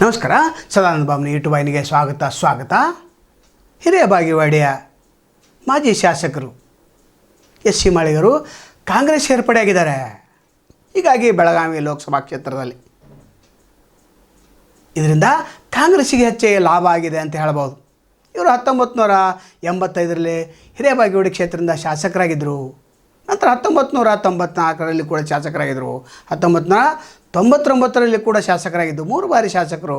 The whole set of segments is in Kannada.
ನಮಸ್ಕಾರ. ಸದಾನಂದ ಬಾಬುನ ಯೂಟ್ಯೂಬ್ ವಾಹಿನಿಗೆ ಸ್ವಾಗತ ಸ್ವಾಗತ. ಹಿರಿಯ ಬಾಗೇವಾಡಿಯ ಮಾಜಿ ಶಾಸಕರು, ಎಸ್ ಸಿ ಮಾಳಿಗರು ಕಾಂಗ್ರೆಸ್ ಸೇರ್ಪಡೆಯಾಗಿದ್ದಾರೆ ಹೀಗಾಗಿ ಬೆಳಗಾವಿ ಲೋಕಸಭಾ ಕ್ಷೇತ್ರದಲ್ಲಿ. ಇದರಿಂದ ಕಾಂಗ್ರೆಸ್ಸಿಗೆ ಹೆಚ್ಚೇ ಲಾಭ ಆಗಿದೆ ಅಂತ ಹೇಳ್ಬೋದು. ಇವರು ಹತ್ತೊಂಬತ್ತು ನೂರ ಎಂಬತ್ತೈದರಲ್ಲಿ ಬಾಗಿವಾಡಿ ಕ್ಷೇತ್ರದಿಂದ ಶಾಸಕರಾಗಿದ್ದರು. ನಂತರ ಹತ್ತೊಂಬತ್ತು ನೂರ ತೊಂಬತ್ನಾಲ್ಕರಲ್ಲಿ ಕೂಡ ಶಾಸಕರಾಗಿದ್ದರು. ಹತ್ತೊಂಬತ್ತು ತೊಂಬತ್ತೊಂಬತ್ತರಲ್ಲಿ ಕೂಡ ಶಾಸಕರಾಗಿದ್ದು, ಮೂರು ಬಾರಿ ಶಾಸಕರು.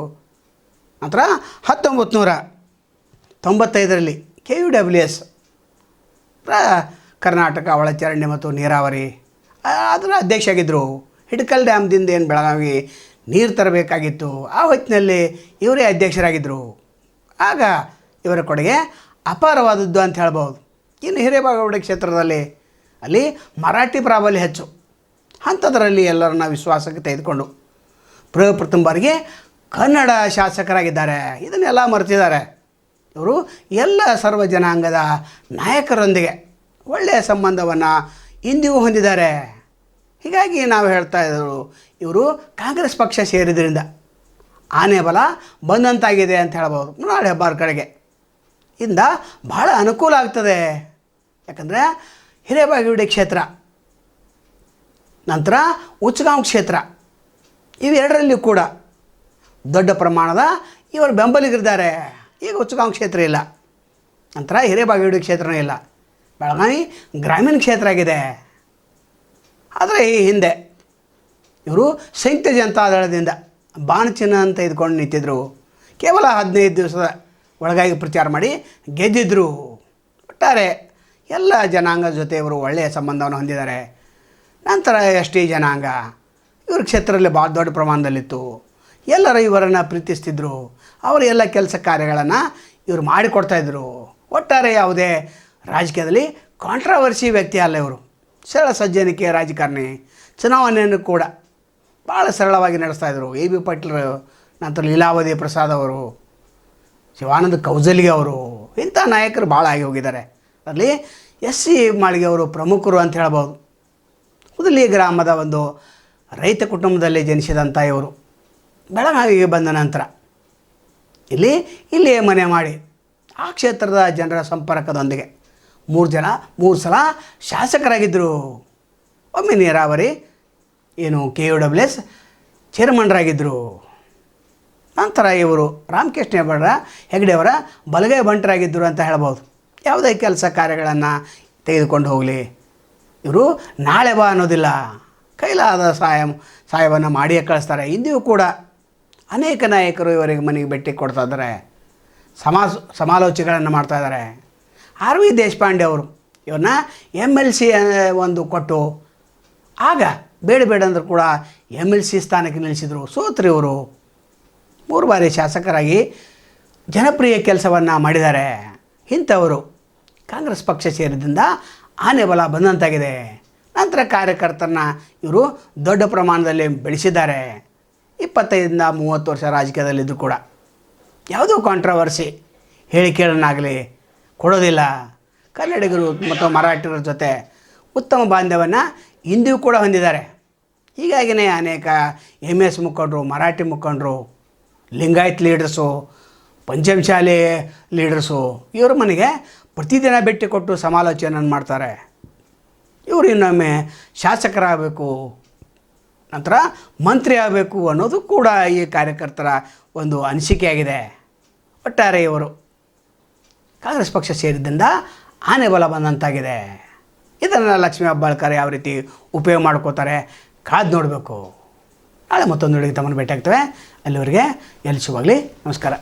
ನಂತರ ಹತ್ತೊಂಬತ್ತು ನೂರ ತೊಂಬತ್ತೈದರಲ್ಲಿ K U W S Karnataka ಒಳಚರಂಡಿ ಮತ್ತು ನೀರಾವರಿ ಅದರ ಅಧ್ಯಕ್ಷ ಆಗಿದ್ದರು ಹಿಡ್ಕಲ್ ಡ್ಯಾಮ್ದಿಂದ ಏನು ಬೆಳಗಾವಿ ನೀರು ತರಬೇಕಾಗಿತ್ತು, ಆ ಹೊತ್ತಿನಲ್ಲಿ ಇವರೇ ಅಧ್ಯಕ್ಷರಾಗಿದ್ದರು ಆಗ ಇವರ ಕೊಡುಗೆ ಅಪಾರವಾದದ್ದು ಅಂತ ಹೇಳ್ಬೋದು ಇನ್ನು ಹಿರೇಬಾಗೌಡ ಕ್ಷೇತ್ರದಲ್ಲಿ ಅಲ್ಲಿ ಮರಾಠಿ ಪ್ರಾಬಲ್ಯ ಹೆಚ್ಚು. ಅಂಥದ್ರಲ್ಲಿ ಎಲ್ಲರನ್ನ ವಿಶ್ವಾಸಕ್ಕೆ ತೆಗೆದುಕೊಂಡು ಪ್ರಪ್ರಥಮ ಬಾರಿಗೆ ಕನ್ನಡ ಶಾಸಕರಾಗಿದ್ದಾರೆ. ಇದನ್ನೆಲ್ಲ ಮರೆತಿದ್ದಾರೆ. ಇವರು ಎಲ್ಲ ಸರ್ವ ಜನಾಂಗದ ನಾಯಕರೊಂದಿಗೆ ಒಳ್ಳೆಯ ಸಂಬಂಧವನ್ನು ಇಂದಿಗೂ ಹೊಂದಿದ್ದಾರೆ. ಹೀಗಾಗಿ ನಾವು ಹೇಳ್ತಾ ಇದ್ದರು ಇವರು ಕಾಂಗ್ರೆಸ್ ಪಕ್ಷ ಸೇರಿದ್ರಿಂದ ಆನೆ ಬಲ ಬಂದಂತಾಗಿದೆ ಅಂತ ಹೇಳ್ಬೋದು. ನಾಳೆ ಹಬ್ಬಾರ ಕಡೆಗೆ. ಇಂದ ಬಹಳ ಅನುಕೂಲ ಆಗ್ತದೆ. ಯಾಕಂದರೆ ಹಿರೇಬಾಗೇವಾಡಿ ಕ್ಷೇತ್ರ ನಂತರ ಉಚ್ಚಗಾಂವ್ ಕ್ಷೇತ್ರ. ಇವೆರಡರಲ್ಲಿ ಕೂಡ ದೊಡ್ಡ ಪ್ರಮಾಣದ ಇವರು ಬೆಂಬಲಿಗರಿದ್ದಾರೆ. ಈಗ ಉಚ್ಚಗಾಂವ್ ಕ್ಷೇತ್ರ ಇಲ್ಲ. ನಂತರ ಹಿರೇಬಾಗೇಡಿ ಕ್ಷೇತ್ರನೂ ಇಲ್ಲ. ಬೆಳಗಾವಿ ಗ್ರಾಮೀಣ ಕ್ಷೇತ್ರ ಆಗಿದೆ. ಆದರೆ ಈ ಹಿಂದೆ ಇವರು ಸಂಯುಕ್ತ ಜನತಾದಳದಿಂದ ಬಾಣಚಿನ್ನ ಅಂತ ಇದ್ಕೊಂಡು ನಿಂತಿದ್ದರು ಕೇವಲ ಹದಿನೈದು ದಿವಸದ ಒಳಗಾಗಿ ಪ್ರಚಾರ ಮಾಡಿ ಗೆದ್ದಿದ್ದರು ಒಟ್ಟಾರೆ ಎಲ್ಲ ಜನಾಂಗದ ಜೊತೆ ಇವರು ಒಳ್ಳೆಯ ಸಂಬಂಧವನ್ನು ಹೊಂದಿದ್ದಾರೆ. ನಂತರ ಎಷ್ಟೇ ಜನಾಂಗ. ಇವ್ರ ಕ್ಷೇತ್ರದಲ್ಲಿ ಭಾಳ ದೊಡ್ಡ ಪ್ರಮಾಣದಲ್ಲಿತ್ತು. ಎಲ್ಲರೂ ಇವರನ್ನು ಪ್ರೀತಿಸ್ತಿದ್ರು. ಅವರ ಎಲ್ಲ ಕೆಲಸ ಕಾರ್ಯಗಳನ್ನು ಇವರು ಮಾಡಿಕೊಡ್ತಾಯಿದ್ರು ಒಟ್ಟಾರೆ ಯಾವುದೇ ರಾಜಕೀಯದಲ್ಲಿ ಕಾಂಟ್ರವರ್ಸಿ ವ್ಯಕ್ತಿ ಅಲ್ಲ ಇವರು. ಸರಳ ಸಜ್ಜನಿಕೆ ರಾಜಕಾರಣಿ. ಚುನಾವಣೆಯನ್ನು ಕೂಡ ಭಾಳ ಸರಳವಾಗಿ ನಡೆಸ್ತಾಯಿದ್ರು ಎ. ಬಿ. ಪಾಟೀಲರು ನಂತರ ಲೀಲಾವತಿ ಪ್ರಸಾದ್ ಅವರು, ಶಿವಾನಂದ ಕೌಜಲ್ಗೆ ಅವರು, ಇಂಥ ನಾಯಕರು ಭಾಳ ಆಗಿ ಹೋಗಿದ್ದಾರೆ. ಅದರಲ್ಲಿ ಎಸ್. ಸಿ. ಮಾಳಿಗೆ ಅವರು ಪ್ರಮುಖರು ಅಂತ ಹೇಳ್ಬೋದು. ಹುದಲಿ ಗ್ರಾಮದ ಒಂದು ರೈತ ಕುಟುಂಬದಲ್ಲಿ ಜನಿಸಿದಂಥ ಇವರು ಬೆಳಗಾವಿಗೆ ಬಂದ ನಂತರ ಇಲ್ಲಿ, ಇಲ್ಲಿಯೇ ಮನೆ ಮಾಡಿ ಆ ಕ್ಷೇತ್ರದ ಜನರ ಸಂಪರ್ಕದೊಂದಿಗೆ ಮೂರು ಜನ, ಮೂರು ಸಲ ಶಾಸಕರಾಗಿದ್ದರು. ಒಮ್ಮೆ ನೀರಾವರಿ, ಏನು ಕೆ ಯು ಡಬ್ಲ್ಯೂ ಎಸ್ ಚೇರ್ಮನ್ರಾಗಿದ್ದರು. ನಂತರ ಇವರು ರಾಮಕೃಷ್ಣ ಹೆಬ್ಬಡ್ರ ಹೆಗ್ಡೆಯವರ ಬಲಗೈ ಬಂಟರಾಗಿದ್ದರು ಅಂತ ಹೇಳ್ಬೋದು. ಯಾವುದೇ ಕೆಲಸ ಕಾರ್ಯಗಳನ್ನು ತೆಗೆದುಕೊಂಡು ಹೋಗಲಿ. ಇವರು ನಾಳೆ ಬಾ ಅನ್ನೋದಿಲ್ಲ. ಕೈಲಾದ ಸಹಾಯ ಸಹಾಯವನ್ನು ಮಾಡಿಯೇ ಕಳಿಸ್ತಾರೆ. ಇಂದಿಯೂ ಕೂಡ ಅನೇಕ ನಾಯಕರು ಇವರಿಗೆ ಮನೆಗೆ ಭೇಟಿ ಕೊಡ್ತಾ ಇದ್ದಾರೆ. ಸಮಾಸ ಸಮಾಲೋಚನೆಗಳನ್ನು ಮಾಡ್ತಾ ಇದ್ದಾರೆ. ಆರ್ ವಿ ದೇಶಪಾಂಡೆ ಅವರು ಇವನ್ನ ಎಂ ಎಲ್ ಸಿ ಒಂದು ಕೊಟ್ಟು ಆಗ ಬೇಡ ಬೇಡ ಅಂದರೂ ಕೂಡ ಎಂ ಎಲ್ ಸಿ ಸ್ಥಾನಕ್ಕೆ ನಿಲ್ಲಿಸಿದರು. ಸೋತ್ರಿ ಇವರು. ಮೂರು ಬಾರಿ ಶಾಸಕರಾಗಿ ಜನಪ್ರಿಯ ಕೆಲಸವನ್ನು ಮಾಡಿದ್ದಾರೆ. ಇಂಥವರು ಕಾಂಗ್ರೆಸ್ ಪಕ್ಷ ಸೇರಿದಿಂದ ಆನೆ ಬಲ ಬಂದಂತಾಗಿದೆ. ನಂತರ ಕಾರ್ಯಕರ್ತರನ್ನ ಇವರು ದೊಡ್ಡ ಪ್ರಮಾಣದಲ್ಲಿ ಬೆಳೆಸಿದ್ದಾರೆ. ಇಪ್ಪತ್ತೈದರಿಂದ ಮೂವತ್ತು ವರ್ಷ ರಾಜಕೀಯದಲ್ಲಿದ್ದು ಕೂಡ. ಯಾವುದೋ ಕಾಂಟ್ರವರ್ಸಿ ಹೇಳಿಕೆಗಳನ್ನಾಗಲಿ ಕೊಡೋದಿಲ್ಲ. ಕನ್ನಡಿಗರು ಮತ್ತು ಮರಾಠಿಗರ ಜೊತೆ ಉತ್ತಮ ಬಾಂಧವ್ಯವನ್ನು ಇಂದಿಗೂ ಕೂಡ ಹೊಂದಿದ್ದಾರೆ. ಹೀಗಾಗಿಯೇ ಅನೇಕ ಎಂ ಎಸ್ ಮುಖಂಡರು, ಮರಾಠಿ ಮುಖಂಡರು, ಲಿಂಗಾಯತ್ ಲೀಡರ್ಸು ಪಂಚಮಶಾಲಿ ಲೀಡರ್ಸು ಇವರು ಮನೆಗೆ ಪ್ರತಿದಿನ ಭೇಟಿ ಕೊಟ್ಟು ಸಮಾಲೋಚನೆಯನ್ನು ಮಾಡ್ತಾರೆ. ಇವರು ಇನ್ನೊಮ್ಮೆ ಶಾಸಕರಾಗಬೇಕು, ನಂತರ ಮಂತ್ರಿ ಆಗಬೇಕು ಅನ್ನೋದು ಕೂಡ ಈ ಕಾರ್ಯಕರ್ತರ ಒಂದು ಅನಿಸಿಕೆಯಾಗಿದೆ. ಒಟ್ಟಾರೆ ಇವರು ಕಾಂಗ್ರೆಸ್ ಪಕ್ಷ ಸೇರಿದ್ದರಿಂದ ಆನೆ ಬಲ ಬಂದಂತಾಗಿದೆ. ಇದನ್ನು ಲಕ್ಷ್ಮೀ ಹೆಬ್ಬಾಳ್ಕರ್ ಯಾವ ರೀತಿ ಉಪಯೋಗ ಮಾಡ್ಕೋತಾರೆ ಕಾದು ನೋಡಬೇಕು. ನಾಳೆ ಮತ್ತೊಂದು ಹುಡುಗಿ ತಮ್ಮನ್ನು ಭೇಟಿಯಾಗ್ತವೆ. ಅಲ್ಲಿವರೆಗೆ ಎಲ್ಲಿ ಶುಭಾಗಲಿ ನಮಸ್ಕಾರ.